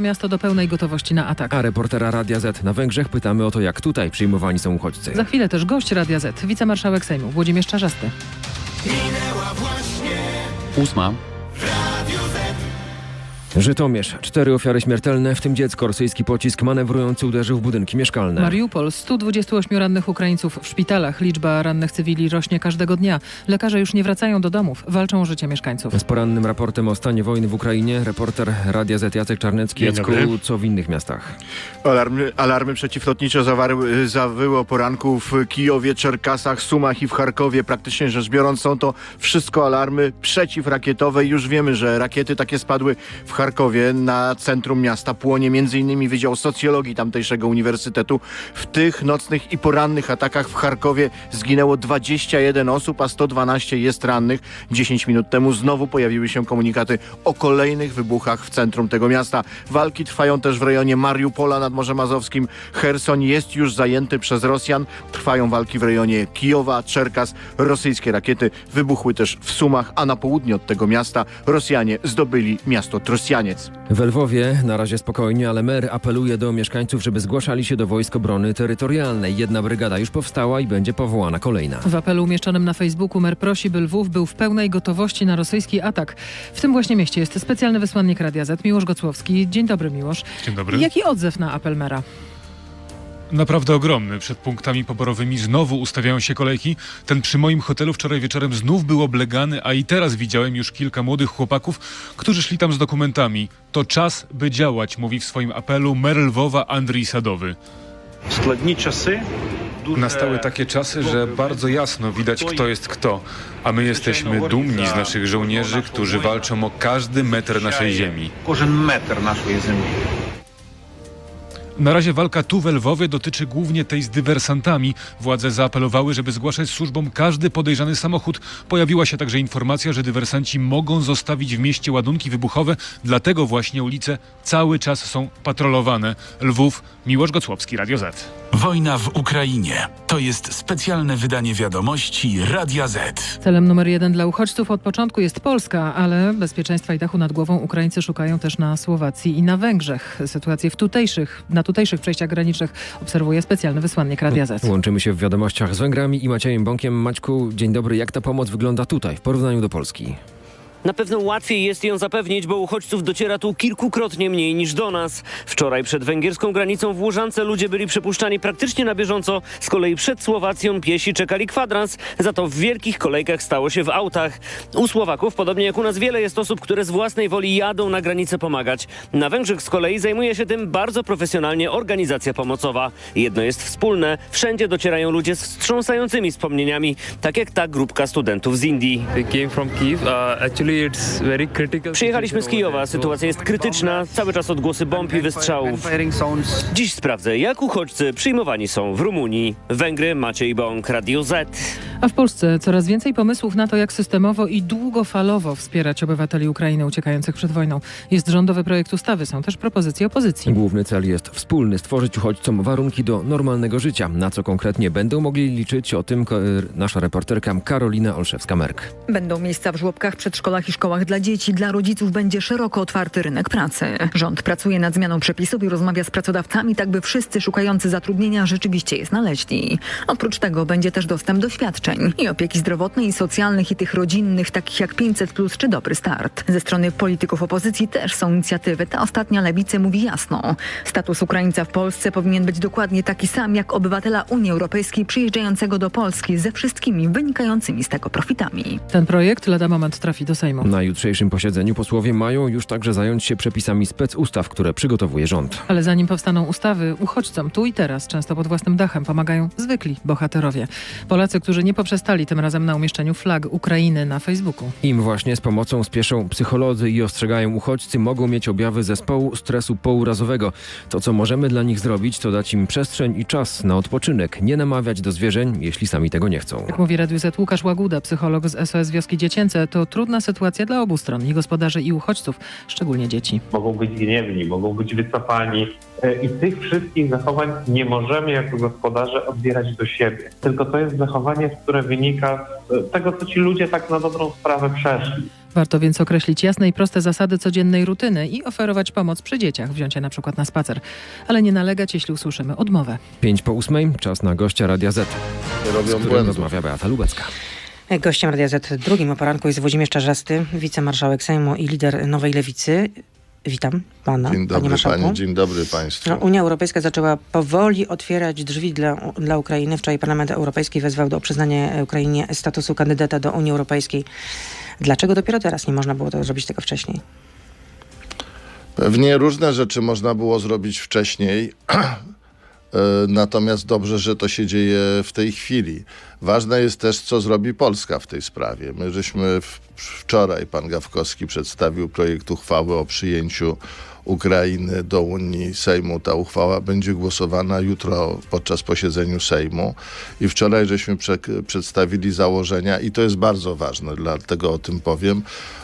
miasto do pełnej gotowości na atak. A reportera Radia Z na Węgrzech pytamy o to, jak tutaj przyjmowani są uchodźcy. Za chwilę też gość Radia Z, wicemarszałek Sejmu Włodzimierz Czarzasty. Ósma. Żytomierz. Cztery ofiary śmiertelne, w tym dziecko. Rosyjski pocisk manewrujący uderzył w budynki mieszkalne. Mariupol, 128 rannych Ukraińców w szpitalach. Liczba rannych cywili rośnie każdego dnia. Lekarze już nie wracają do domów, walczą o życie mieszkańców. Z porannym raportem o stanie wojny w Ukrainie reporter Radia Z Jacek Czarnecki. Jacku, co w innych miastach? Alarmy, alarmy przeciwlotnicze zawarły, zawyło poranku w Kijowie, Czerkasach, Sumach i w Charkowie. Praktycznie rzecz biorąc są to wszystko alarmy przeciwrakietowe. Już wiemy, że rakiety takie spadły w Charkowie na centrum miasta. Płonie m.in. Wydział Socjologii tamtejszego uniwersytetu. W tych nocnych i porannych atakach w Charkowie zginęło 21 osób, a 112 jest rannych. 10 minut temu znowu pojawiły się komunikaty o kolejnych wybuchach w centrum tego miasta. Walki trwają też w rejonie Mariupola nad Morzem Azowskim. Herson jest już zajęty przez Rosjan. Trwają walki w rejonie Kijowa, Czerkas. Rosyjskie rakiety wybuchły też w Sumach, a na południe od tego miasta Rosjanie zdobyli miasto Trosjaniec. W Lwowie na razie spokojnie, ale mer apeluje do mieszkańców, żeby zgłaszali się do Wojsk Obrony Terytorialnej. Jedna brygada już powstała i będzie powołana kolejna. W apelu umieszczonym na Facebooku mer prosi, by Lwów był w pełnej gotowości na rosyjski atak. W tym właśnie mieście jest specjalny wysłannik Radia Z, Miłosz Gocłowski. Dzień dobry, Miłosz. Dzień dobry. Jaki odzew na apel mera? naprawdę ogromny. Przed punktami poborowymi znowu ustawiają się kolejki. Ten przy moim hotelu wczoraj wieczorem znów był oblegany, a i teraz widziałem już kilka młodych chłopaków, którzy szli tam z dokumentami. To czas, by działać, mówi w swoim apelu mer Lwowa Andrii Sadowy. Składni czasy Nastały takie czasy, że bardzo jasno widać, kto jest kto, a my jesteśmy dumni z naszych żołnierzy, którzy walczą o każdy metr naszej ziemi. Każdy metr naszej ziemi. Na razie walka tu w Lwowie dotyczy głównie tej z dywersantami. Władze zaapelowały, żeby zgłaszać służbom każdy podejrzany samochód. Pojawiła się także informacja, że dywersanci mogą zostawić w mieście ładunki wybuchowe, dlatego właśnie ulice cały czas są patrolowane. Lwów, Miłosz Gocłowski, Radio Z. Wojna w Ukrainie. To jest specjalne wydanie wiadomości Radia Z. Celem numer jeden dla uchodźców od początku jest Polska, ale bezpieczeństwa i dachu nad głową Ukraińcy szukają też na Słowacji i na Węgrzech. Sytuację w tutejszych, na tutejszych przejściach granicznych obserwuje specjalny wysłannik Radia Z. Łączymy się w wiadomościach z Węgrami i Maciejem Bąkiem. Maćku, dzień dobry. Jak ta pomoc wygląda tutaj w porównaniu do Polski? Na pewno łatwiej jest ją zapewnić, bo uchodźców dociera tu kilkukrotnie mniej niż do nas. Wczoraj przed węgierską granicą w Łużance ludzie byli przepuszczani praktycznie na bieżąco. Z kolei przed Słowacją piesi czekali kwadrans, za to w wielkich kolejkach stało się w autach. U Słowaków, podobnie jak u nas, wiele jest osób, które z własnej woli jadą na granicę pomagać. Na Węgrzech z kolei zajmuje się tym bardzo profesjonalnie organizacja pomocowa. Jedno jest wspólne, wszędzie docierają ludzie z wstrząsającymi wspomnieniami, tak jak ta grupka studentów z Indii. We came from Kiev. Uh, actually. Przyjechaliśmy z Kijowa, sytuacja jest krytyczna, cały czas odgłosy bomb i wystrzałów. Dziś sprawdzę, jak uchodźcy przyjmowani są w Rumunii. Węgry, Maciej Bąk, Radio Z. A w Polsce coraz więcej pomysłów na to, jak systemowo i długofalowo wspierać obywateli Ukrainy uciekających przed wojną. Jest rządowy projekt ustawy, są też propozycje opozycji. Główny cel jest wspólny stworzyć uchodźcom warunki do normalnego życia. Na co konkretnie będą mogli liczyć, o tym nasza reporterka Karolina Olszewska-Merk. Będą miejsca w żłobkach, przedszkolach i szkołach dla dzieci. Dla rodziców będzie szeroko otwarty rynek pracy. Rząd pracuje nad zmianą przepisów i rozmawia z pracodawcami, tak by wszyscy szukający zatrudnienia rzeczywiście je znaleźli. Oprócz tego będzie też dostęp do świadczeń i opieki zdrowotnej, i socjalnych, i tych rodzinnych, takich jak 500 plus czy Dobry Start. Ze strony polityków opozycji też są inicjatywy. Ta ostatnia lewicy mówi jasno. Status Ukraińca w Polsce powinien być dokładnie taki sam jak obywatela Unii Europejskiej przyjeżdżającego do Polski ze wszystkimi wynikającymi z tego profitami. Ten projekt lada moment trafi do Sejmu. Na jutrzejszym posiedzeniu posłowie mają już także zająć się przepisami specustaw, które przygotowuje rząd. Ale zanim powstaną ustawy, uchodźcom tu i teraz, często pod własnym dachem, pomagają zwykli bohaterowie. Polacy, którzy nie poprzestali tym razem na umieszczeniu flag Ukrainy na Facebooku. Im właśnie z pomocą spieszą psycholodzy i ostrzegają uchodźcy, mogą mieć objawy zespołu stresu pourazowego. To, co możemy dla nich zrobić, to dać im przestrzeń i czas na odpoczynek, nie namawiać do zwierzeń, jeśli sami tego nie chcą. Jak mówi Radiu Z Łukasz Łaguda, psycholog z SOS Wioski Dziecięce, to trudna sytuacja dla obu stron, i gospodarzy, i uchodźców, szczególnie dzieci. mogą być gniewni, mogą być wycofani. E, I tych wszystkich zachowań nie możemy jako gospodarze odbierać do siebie. Tylko to jest zachowanie, które wynika z tego, co ci ludzie tak na dobrą sprawę przeszli. Warto więc określić jasne i proste zasady codziennej rutyny i oferować pomoc przy dzieciach, wziąć je na przykład na spacer, ale nie nalegać, jeśli usłyszymy odmowę. 5 po 8, czas na gościa Radia Z, z którym rozmawia Beata Lubecka. Gościem Radia Z drugim o poranku jest Włodzimierz Czarzasty, wicemarszałek Sejmu i lider Nowej Lewicy. Witam pana, Dzień panie dobry marszałku. pani, dzień dobry państwu. No, Unia Europejska zaczęła powoli otwierać drzwi dla, dla Ukrainy. Wczoraj Parlament Europejski wezwał do przyznania Ukrainie statusu kandydata do Unii Europejskiej. Dlaczego dopiero teraz nie można było to zrobić tego wcześniej? Pewnie różne rzeczy można było zrobić wcześniej. E, Natomiast dobrze, że to się dzieje w tej chwili. Ważne jest też, co zrobi Polska w tej sprawie. My żeśmy w, wczoraj, pan Gawkowski przedstawił projekt uchwały o przyjęciu Ukrainy do Unii Sejmu. Ta uchwała będzie głosowana jutro podczas posiedzeniu Sejmu. I wczoraj żeśmy prze, przedstawili założenia i to jest bardzo ważne, dlatego o tym powiem,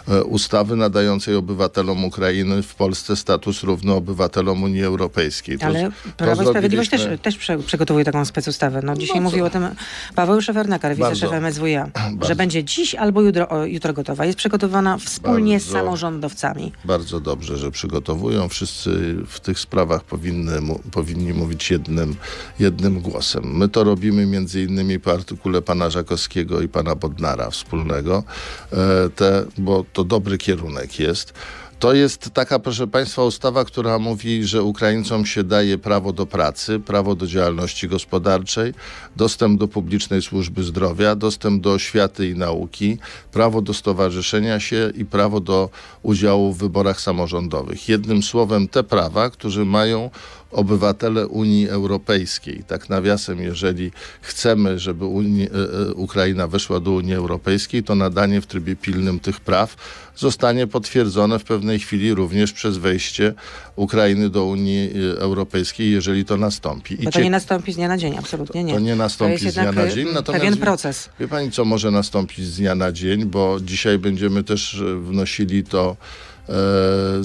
e, ustawy nadającej obywatelom Ukrainy w Polsce status równy obywatelom Unii Europejskiej. Ale to Prawo i Sprawiedliwość też, zrobiliśmy- też przygotowuje taką specustawę. No, dzisiaj No mówił o tym Paweł Szefernaker, Bardzo. wiceszef MSWiA, że będzie dziś albo jutro, o, jutro gotowa. Jest przygotowana wspólnie z Bardzo. samorządowcami. Bardzo dobrze, że przygotowują. Wszyscy w tych sprawach powinny, powinni mówić jednym, jednym głosem. My to robimy między innymi po artykule pana Żakowskiego i pana Bodnara wspólnego, e, te, bo to dobry kierunek jest. To jest taka, proszę Państwa, ustawa, która mówi, że Ukraińcom się daje prawo do pracy, prawo do działalności gospodarczej, dostęp do publicznej służby zdrowia, dostęp do oświaty i nauki, prawo do stowarzyszenia się i prawo do udziału w wyborach samorządowych. Jednym słowem, te prawa, którzy mają obywatele Unii Europejskiej. Tak nawiasem, jeżeli chcemy, żeby Unii, e, e, Ukraina weszła do Unii Europejskiej, to nadanie w trybie pilnym tych praw zostanie potwierdzone w pewnej chwili również przez wejście Ukrainy do Unii e, Europejskiej, jeżeli to nastąpi. Bo to cie- nie nastąpi z dnia na dzień, absolutnie nie. to nie nastąpi jest z dnia na dzień. Natomiast pewien wie- proces. Wie pani, co może nastąpić z dnia na dzień, bo dzisiaj będziemy też wnosili to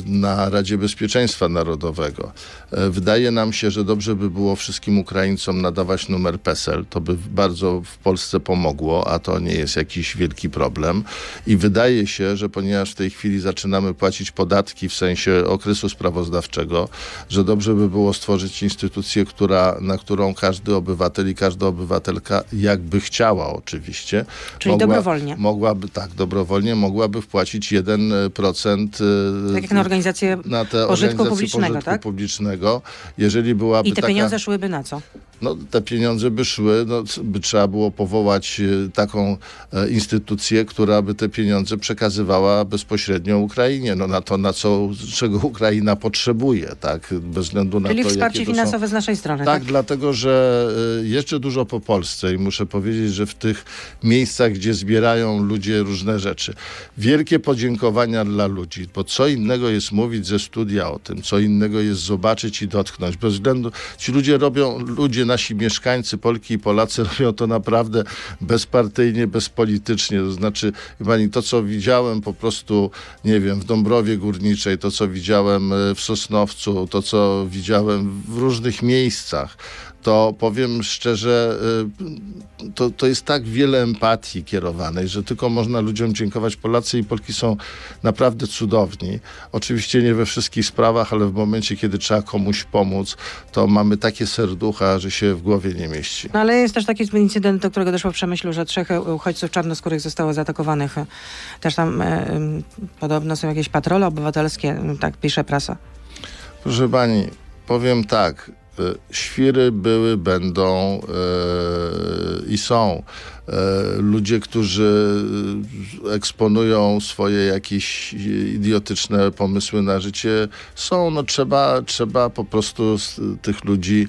na Radzie Bezpieczeństwa Narodowego. E, Wydaje nam się, że dobrze by było wszystkim Ukraińcom nadawać numer PESEL. To by bardzo w Polsce pomogło, a to nie jest jakiś wielki problem. I wydaje się, że ponieważ w tej chwili zaczynamy płacić podatki w sensie okresu sprawozdawczego, że dobrze by było stworzyć instytucję, która, na którą każdy obywatel i każda obywatelka jakby chciała oczywiście. Czyli dobrowolnie. Mogłaby, tak, dobrowolnie mogłaby wpłacić 1% e, Tak jak na organizację na te pożytku organizacje publicznego, pożytku tak? publicznego. Jeżeli byłaby I te taka, pieniądze szłyby na co? No, te pieniądze by szły, no, by trzeba było powołać e, taką e, instytucję, która by te pieniądze przekazywała bezpośrednio Ukrainie, no na to, na co, czego Ukraina potrzebuje, tak, bez względu na Czyli to, wsparcie jakie to są... finansowe z naszej strony, Tak, tak? dlatego że y, jeżdżę dużo po Polsce i muszę powiedzieć, że w tych miejscach, gdzie zbierają ludzie różne rzeczy, wielkie podziękowania dla ludzi, bo co innego jest mówić ze studia o tym, co innego jest zobaczyć i dotknąć. Bez względu, ci ludzie robią, ludzie, nasi mieszkańcy, Polki i Polacy robią to naprawdę bezpartyjnie, bezpolitycznie. To znaczy, pani, to co widziałem po prostu, nie wiem, w Dąbrowie Górniczej, to co widziałem y, w Sosnowcu, to co widziałem w różnych miejscach, to powiem szczerze, y, to, to jest tak wiele empatii kierowanej, że tylko można ludziom dziękować. Polacy i Polki są naprawdę cudowni. Oczywiście nie we wszystkich sprawach, ale w momencie, kiedy trzeba komuś pomóc, to mamy takie serducha, że się w głowie nie mieści. No ale jest też taki incydent, do którego doszło w Przemyślu, że trzech uchodźców czarnoskórych zostało zaatakowanych. Też tam e, podobno są jakieś patrole obywatelskie, tak pisze prasa. Proszę pani, powiem tak. Świry były, będą y, i są. Y, Ludzie, którzy y, eksponują swoje jakieś idiotyczne pomysły na życie, są. No, trzeba, trzeba po prostu tych ludzi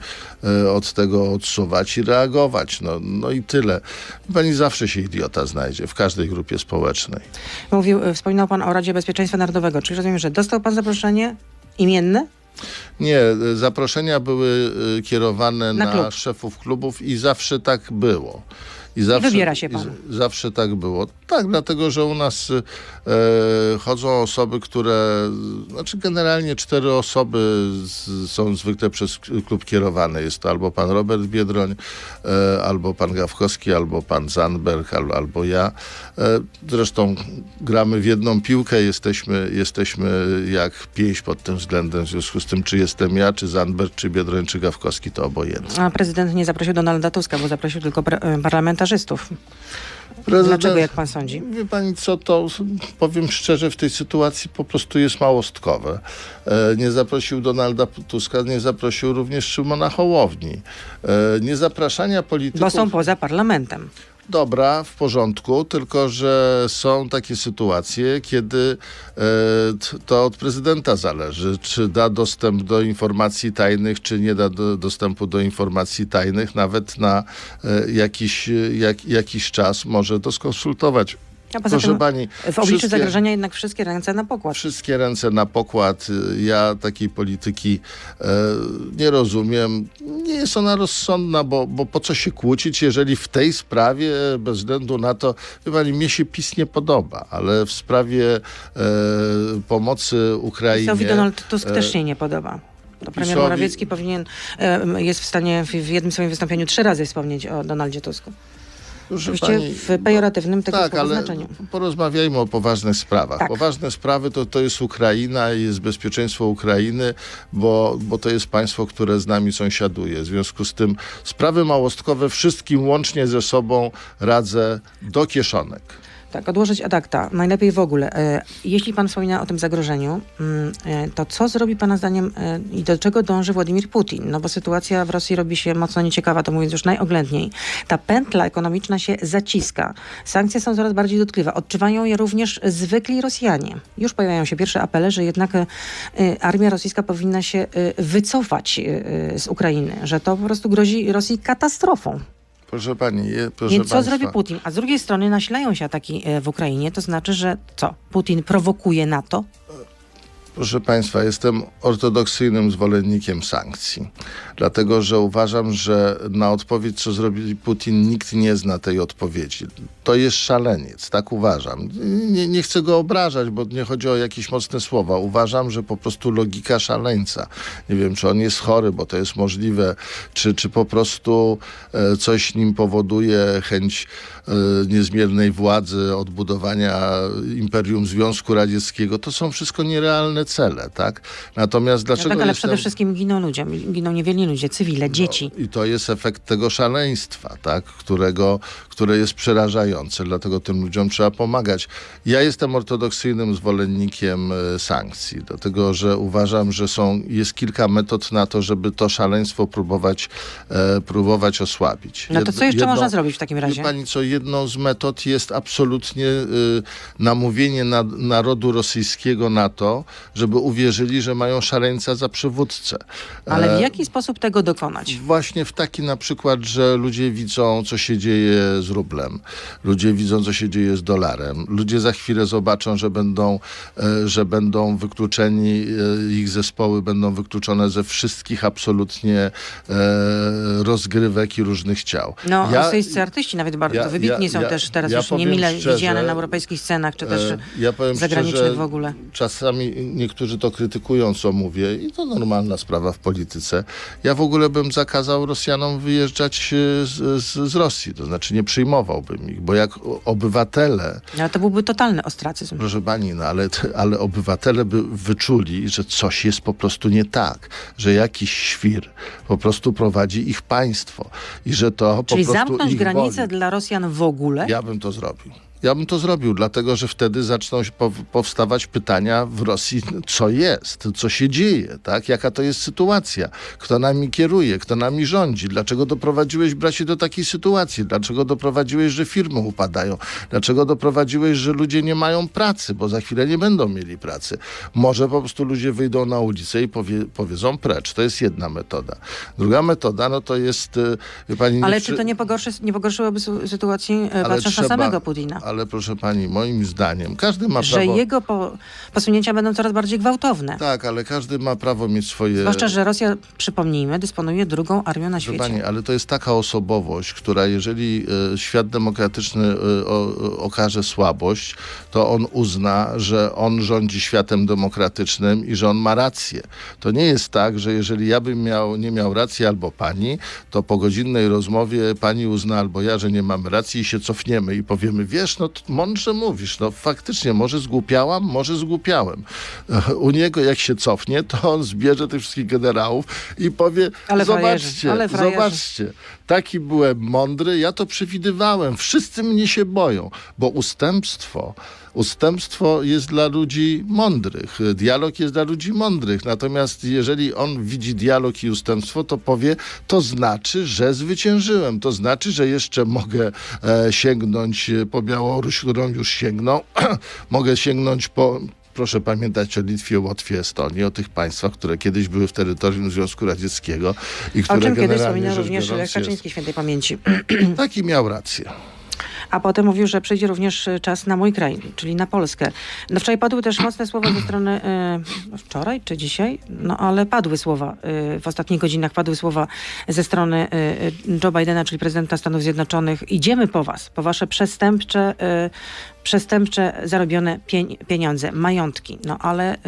od tego odsuwać i reagować. No, no i tyle. Pani zawsze się idiota znajdzie w każdej grupie społecznej. Mówił, e, wspominał pan o Radzie Bezpieczeństwa Narodowego. Czyli rozumiem, że dostał pan zaproszenie imienne? Nie, zaproszenia były y, kierowane Na na, szefów klubów i zawsze tak było. I zawsze, wybiera się pan. zawsze tak było. Tak, dlatego, że u nas e, chodzą osoby, które, znaczy generalnie cztery osoby z, są zwykle przez klub kierowane. Jest to albo pan Robert Biedroń, e, albo pan Gawkowski, albo pan Zandberg, albo, albo ja. E, zresztą gramy w jedną piłkę, jesteśmy, jesteśmy jak pięść pod tym względem. W związku z tym, czy jestem ja, czy Zandberg, czy Biedroń, czy Gawkowski, to obojętne. A prezydent nie zaprosił Donalda Tuska, bo zaprosił tylko e, parlamentarzystów. Prezydent- Dlaczego, jak pan sądzi? Wie pani co, to powiem szczerze, w tej sytuacji po prostu jest małostkowe. E, Nie zaprosił Donalda Tuska, nie zaprosił również Szymona Hołowni. E, Nie zapraszania polityków... Bo są poza parlamentem. Dobra, w porządku, tylko że są takie sytuacje, kiedy e, to od prezydenta zależy, czy da dostęp do informacji tajnych, czy nie da do, dostępu do informacji tajnych, nawet na e, jakiś, jak, jakiś czas może to skonsultować. A poza Proszę tym pani, w obliczu zagrożenia jednak wszystkie ręce na pokład. Wszystkie ręce na pokład. Ja takiej polityki e, nie rozumiem. Nie jest ona rozsądna, bo, bo po co się kłócić, jeżeli w tej sprawie, bez względu na to, wie pani, mnie się PiS nie podoba, ale w sprawie e, pomocy Ukrainie... PiSowi Donald Tusk e, też się nie podoba. To premier PiSowi- Morawiecki powinien, e, jest w stanie w, w jednym swoim wystąpieniu trzy razy wspomnieć o Donaldzie Tusku. Oczywiście pani, w pejoratywnym tego tak, słowa ale znaczeniu. porozmawiajmy o poważnych sprawach. Tak. Poważne sprawy to, to jest Ukraina i jest bezpieczeństwo Ukrainy, bo, bo to jest państwo, które z nami sąsiaduje. W związku z tym sprawy małostkowe wszystkim łącznie ze sobą radzę do kieszonek. Tak, odłożyć ad acta. Najlepiej w ogóle. E, Jeśli pan wspomina o tym zagrożeniu, mm, e, to co zrobi pana zdaniem e, i do czego dąży Władimir Putin? No bo sytuacja w Rosji robi się mocno nieciekawa, to mówiąc już najoględniej. Ta pętla ekonomiczna się zaciska. Sankcje są coraz bardziej dotkliwe. Odczuwają je również zwykli Rosjanie. Już pojawiają się pierwsze apele, że jednak armia rosyjska powinna się wycofać z Ukrainy, że to po prostu grozi Rosji katastrofą. Proszę pani, je- proszę Więc co państwa, zrobi Putin? A z drugiej strony nasilają się ataki e, w Ukrainie, to znaczy, że co? Putin prowokuje NATO? Proszę Państwa, jestem ortodoksyjnym zwolennikiem sankcji, dlatego że uważam, że na odpowiedź, co zrobi Putin, nikt nie zna tej odpowiedzi. To jest szaleniec, tak uważam. Nie, nie chcę go obrażać, bo nie chodzi o jakieś mocne słowa. Uważam, że po prostu logika szaleńca. Nie wiem, czy on jest chory, bo to jest możliwe, czy, czy po prostu e, coś nim powoduje chęć niezmiernej władzy, odbudowania Imperium Związku Radzieckiego. To są wszystko nierealne cele, tak? Natomiast No dlaczego tak, ale jestem... przede wszystkim giną ludzie, giną niewielni ludzie, cywile, dzieci. I to jest efekt tego szaleństwa, tak? Którego, które jest przerażające, dlatego tym ludziom trzeba pomagać. Ja jestem ortodoksyjnym zwolennikiem e, sankcji, dlatego że uważam, że są, jest kilka metod na to, żeby to szaleństwo próbować, e, próbować osłabić. No to co jeszcze jedną- można zrobić w takim razie? pani co, jedną z metod jest absolutnie y, namówienie na, narodu rosyjskiego na to, żeby uwierzyli, że mają szaleńca za przywódcę. Ale w E, jaki sposób tego dokonać? Właśnie w taki na przykład, że ludzie widzą, co się dzieje z rublem, ludzie widzą, co się dzieje z dolarem, ludzie za chwilę zobaczą, że będą, e, że będą wykluczeni, e, ich zespoły będą wykluczone ze wszystkich absolutnie rozgrywek i różnych ciał. No, Ja- rosyjscy artyści nawet bardzo ja- wybitni ja- są ja- też teraz ja już niemile szczerze, widziane na europejskich scenach, czy też E, zagranicznych szczerze, w ogóle. Czasami niektórzy to krytykują, co mówię, i to normalna sprawa w polityce. Ja w ogóle bym zakazał Rosjanom wyjeżdżać e, z, z, z Rosji, to znaczy nie przyjmowałbym ich, bo jak obywatele, No, ale to byłby totalny ostracyzm. proszę pani, no ale, ale obywatele by wyczuli, że coś jest po prostu nie tak, że jakiś świr po prostu prowadzi ich państwo i że to Czyli po prostu zamknąć ich granicę boli. dla Rosjan w ogóle? Ja bym to zrobił. Ja bym to zrobił, dlatego że wtedy zaczną się pow- powstawać pytania w Rosji, co jest, co się dzieje, tak? jaka to jest sytuacja, kto nami kieruje, kto nami rządzi, dlaczego doprowadziłeś, bracie, do takiej sytuacji, dlaczego doprowadziłeś, że firmy upadają, dlaczego doprowadziłeś, że ludzie nie mają pracy, bo za chwilę nie będą mieli pracy. Może po prostu ludzie wyjdą na ulicę i powie, powiedzą precz. To jest jedna metoda. Druga metoda, no to jest, y, pani... Ale nie czy to nie, pogorszy, nie pogorszyłoby sytuacji, Ale patrząc na trzeba- samego Putina? Ale proszę pani, moim zdaniem, każdy ma Że prawo... jego po, posunięcia będą coraz bardziej gwałtowne. Tak, ale każdy ma prawo mieć swoje... Zwłaszcza, że Rosja, przypomnijmy, dysponuje drugą armią na świecie. Pani, ale to jest taka osobowość, która jeżeli e, świat demokratyczny e, o, o, okaże słabość, to on uzna, że on rządzi światem demokratycznym i że on ma rację. To nie jest tak, że jeżeli ja bym miał, nie miał racji albo pani, to po godzinnej rozmowie pani uzna albo ja, że nie mamy racji i się cofniemy i powiemy, wiesz, no t- mądrze mówisz, no faktycznie, może zgłupiałam, może zgłupiałem. U niego jak się cofnie, to on zbierze tych wszystkich generałów i powie, Ale frajerzy, zobaczcie, ale frajerzy. zobaczcie, taki byłem mądry, ja to przewidywałem. Wszyscy mnie się boją, bo ustępstwo, ustępstwo jest dla ludzi mądrych. Dialog jest dla ludzi mądrych. Natomiast jeżeli on widzi dialog i ustępstwo, to powie, to znaczy, że zwyciężyłem. To znaczy, że jeszcze mogę e, sięgnąć po Białoruś, którą już sięgnął. mogę sięgnąć po Proszę pamiętać o Litwie, Łotwie, Estonii, o tych państwach, które kiedyś były w terytorium Związku Radzieckiego i O które czym kiedyś generalnie wspominał rzecz również Lech jest- Kaczyński świętej pamięci. Taki miał rację. A potem mówił, że przyjdzie również y, czas na mój kraj, czyli na Polskę. No wczoraj padły też mocne słowa ze strony, y, wczoraj czy dzisiaj? No ale padły słowa, y, w ostatnich godzinach padły słowa ze strony Joe Bidena, czyli prezydenta Stanów Zjednoczonych. Idziemy po was, po wasze przestępcze, przestępcze zarobione pien- pieniądze, majątki. No ale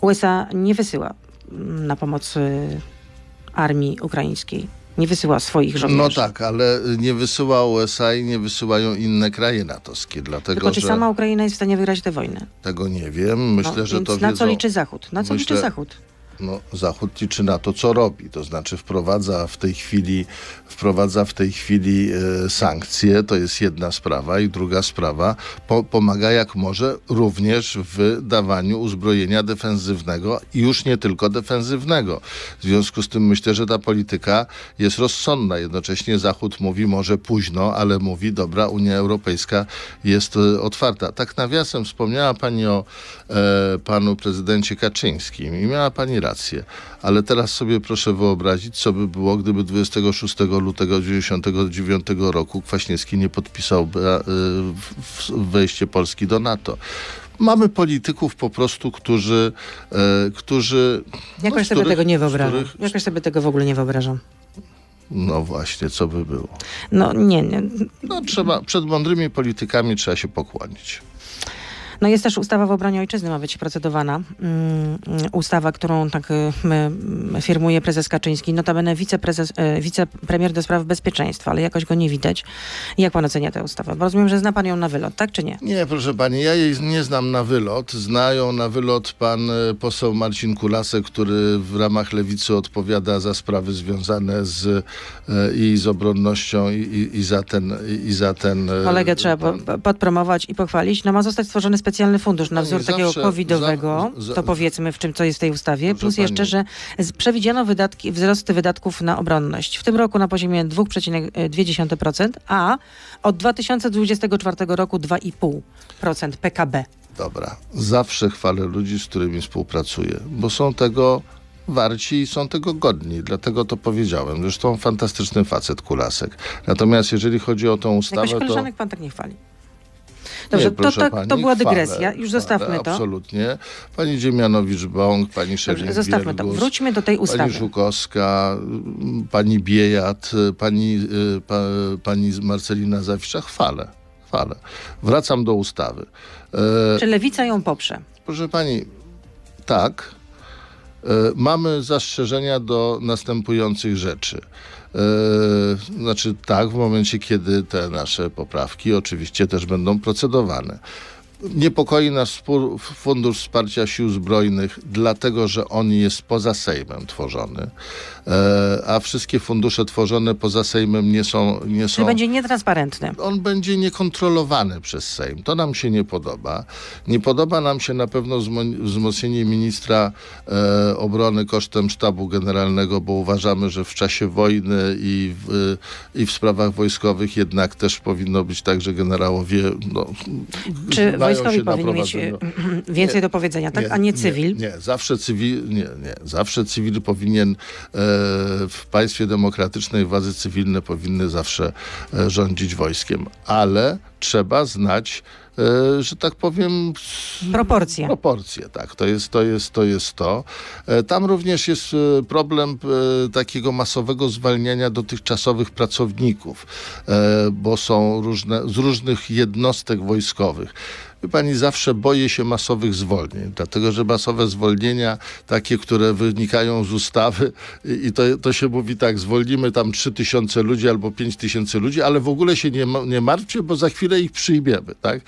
USA nie wysyła na pomoc armii ukraińskiej. Nie wysyła swoich żołnierzy. No tak, ale nie wysyła USA i nie wysyłają inne kraje natowskie, dlatego Tylko czy że sama Ukraina jest w stanie wygrać tę wojnę? tego nie wiem. Myślę, no, że to na wiedzą... co liczy Zachód? Na co Myślę- liczy Zachód? No, Zachód liczy na to, co robi. To znaczy wprowadza w tej chwili, wprowadza w tej chwili e, sankcje, to jest jedna sprawa. I druga sprawa, po, pomaga jak może również w dawaniu uzbrojenia defensywnego i już nie tylko defensywnego. W związku z tym myślę, że ta polityka jest rozsądna. Jednocześnie Zachód mówi może późno, ale mówi, dobra, Unia Europejska jest e, otwarta. Tak nawiasem wspomniała Pani o e, panu prezydencie Kaczyńskim i miała Pani rację. Ale teraz sobie proszę wyobrazić, co by było, gdyby 26 lutego 1999 roku Kwaśniewski nie podpisał e, wejście Polski do NATO. Mamy polityków po prostu, którzy, e, którzy Jakoś z sobie których- tego nie wyobrażam. których- Jakoś sobie tego w ogóle nie wyobrażam. No właśnie, co by było? No nie, nie. No trzeba, przed mądrymi politykami trzeba się pokłonić. No jest też ustawa w obronie ojczyzny ma być procedowana. Mm, mm, ustawa, którą tak y, m, firmuje prezes Kaczyński. Notabene wiceprezes, y, wicepremier do spraw bezpieczeństwa, ale jakoś go nie widać. Jak pan ocenia tę ustawę? Bo rozumiem, że zna pan ją na wylot, tak czy nie? Nie, proszę pani, ja jej nie znam na wylot. Znają na wylot pan e, poseł Marcin Kulasek, który w ramach lewicy odpowiada za sprawy związane z i z obronnością i, i, za ten i za ten Kolegę trzeba po, po- podpromować i pochwalić. No ma zostać stworzony specjalny fundusz na wzór takiego zawsze- covidowego, za- za- to powiedzmy w czym co jest w tej ustawie, plus jeszcze, pani. że z- przewidziano wydatki, wzrosty wydatków na obronność. W tym roku na poziomie 2,2%, a od 2024 roku 2,5% PKB. Dobra, zawsze chwalę ludzi, z którymi współpracuję, bo są tego warci i są tego godni. Dlatego to powiedziałem. Zresztą fantastyczny facet Kulasek. Natomiast jeżeli chodzi o tą ustawę, Jakoś to... koleżanek pan tak nie chwali. Dobrze, to, proszę to, pani, to była dygresja. Już zostawmy chwalę, to. Absolutnie. Pani Dziemianowicz-Bąk, pani Szewnik zostawmy to. Wróćmy do tej ustawy. Pani Żukowska, pani Biejat, pani, y, pa, pani Marcelina Zawisza. Chwalę, chwalę. Wracam do ustawy. E, Czy lewica ją poprze? Proszę pani, tak. E, mamy zastrzeżenia do następujących rzeczy. E, znaczy tak, w momencie, kiedy te nasze poprawki oczywiście też będą procedowane. Niepokoi nas spór, Fundusz Wsparcia Sił Zbrojnych, dlatego że on jest poza Sejmem tworzony, a wszystkie fundusze tworzone poza Sejmem nie są... Nie Czy są będzie nietransparentny? on będzie niekontrolowany przez Sejm. To nam się nie podoba. Nie podoba nam się na pewno wzmo- wzmocnienie ministra e, obrony kosztem sztabu generalnego, bo uważamy, że w czasie wojny i w, i w sprawach wojskowych jednak też powinno być tak, że generałowie no, Czy wojskowi powinni mieć e, prowadzeniu- więcej Nie, do powiedzenia, tak? a nie cywil. Nie, nie, zawsze cywil, nie, nie. Zawsze cywil powinien, e, w państwie demokratycznej władze cywilne powinny zawsze e, rządzić wojskiem, ale trzeba znać, e, że tak powiem, Proporcje. Proporcje, tak. To jest to. Jest, to, jest to. E, Tam również jest problem takiego masowego zwalniania dotychczasowych pracowników, bo są różne, z różnych jednostek wojskowych. Pani, zawsze boję się masowych zwolnień, dlatego że masowe zwolnienia, takie, które wynikają z ustawy i i to, to się mówi tak, zwolnimy tam 3 tysiące ludzi albo 5 tysięcy ludzi, ale w ogóle się nie, nie martwcie, bo za chwilę ich przyjmiemy, tak?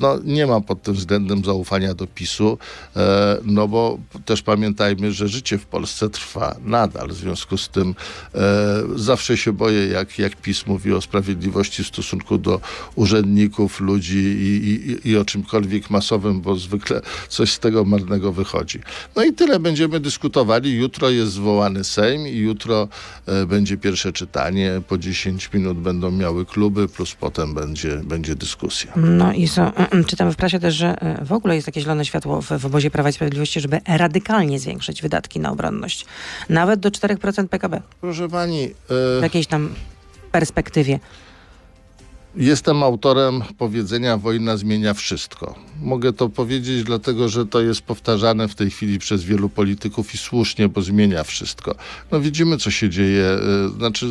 No, nie mam pod tym względem zaufania do PiSu, e, no bo też pamiętajmy, że życie w Polsce trwa nadal, w związku z tym e, zawsze się boję, jak, jak PiS mówi o sprawiedliwości w stosunku do urzędników, ludzi i, i, i o czymkolwiek masowym, bo zwykle coś z tego marnego wychodzi. No i tyle będziemy dyskutowali. Jutro jest zwołany Sejm i jutro e, będzie pierwsze czytanie. Po 10 minut będą miały kluby, plus potem będzie, będzie dyskusja. No i są, czytamy w prasie też, że e, w ogóle jest takie zielone światło w, w obozie Prawa i Sprawiedliwości, żeby radykalnie zwiększyć wydatki na obronność. Nawet do 4% PKB Proszę pani, w e, jakiejś tam perspektywie. Jestem autorem powiedzenia wojna zmienia wszystko. Mogę to powiedzieć dlatego, że to jest powtarzane w tej chwili przez wielu polityków i słusznie, bo zmienia wszystko. No widzimy, co się dzieje. y, Znaczy,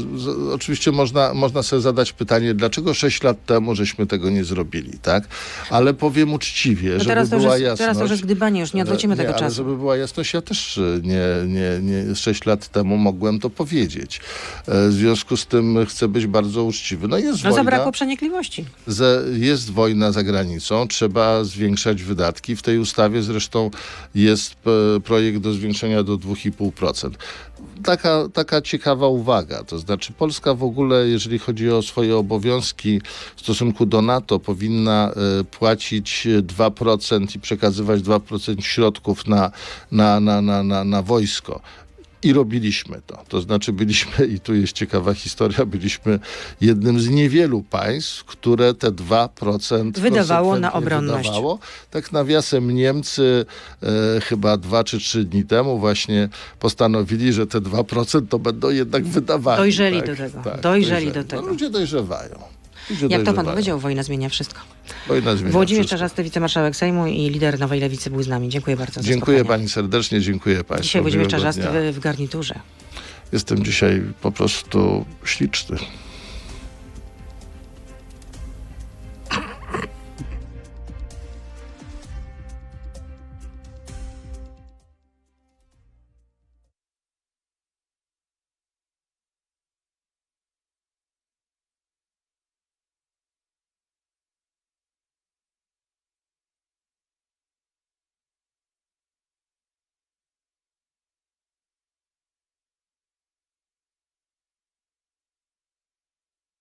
oczywiście można, można sobie zadać pytanie, dlaczego 6 lat temu żeśmy tego nie zrobili, tak? Ale powiem uczciwie, No żeby teraz, już była jest, jasność. teraz to już jest gdybanie, już nie odwrócimy że- tego ale czasu. żeby była jasność, ja też y, nie, nie, nie 6 lat temu mogłem to powiedzieć. E, W związku z tym chcę być bardzo uczciwy. No jest No wojna przenikliwości. jest wojna za granicą, trzeba zwiększać wydatki. W tej ustawie zresztą jest e, projekt do zwiększenia do 2,5%. Taka, taka ciekawa uwaga, to znaczy Polska w ogóle, jeżeli chodzi o swoje obowiązki w stosunku do NATO, powinna e, płacić e, 2% i przekazywać 2% środków na, na, na, na, na, na wojsko. I robiliśmy to. To znaczy byliśmy, i tu jest ciekawa historia, byliśmy jednym z niewielu państw, które te 2% Wydawało na obronność. Wydawało. Tak nawiasem Niemcy e, chyba dwa czy trzy dni temu właśnie postanowili, że te 2% to będą jednak wydawali. Dojrzeli tak, do tego. tak, Dojrzeli do tego. No, ludzie dojrzewają. Jak to pan powiedział, wojna zmienia wszystko. Wojna zmienia Włodzimierz. Czarzasty, wicemarszałek Sejmu i lider Nowej Lewicy był z nami. Dziękuję bardzo za Dziękuję spotkanie. pani serdecznie, dziękuję państwu. Dzisiaj Włodzimierz Czarzasty w garniturze. Jestem dzisiaj po prostu śliczny.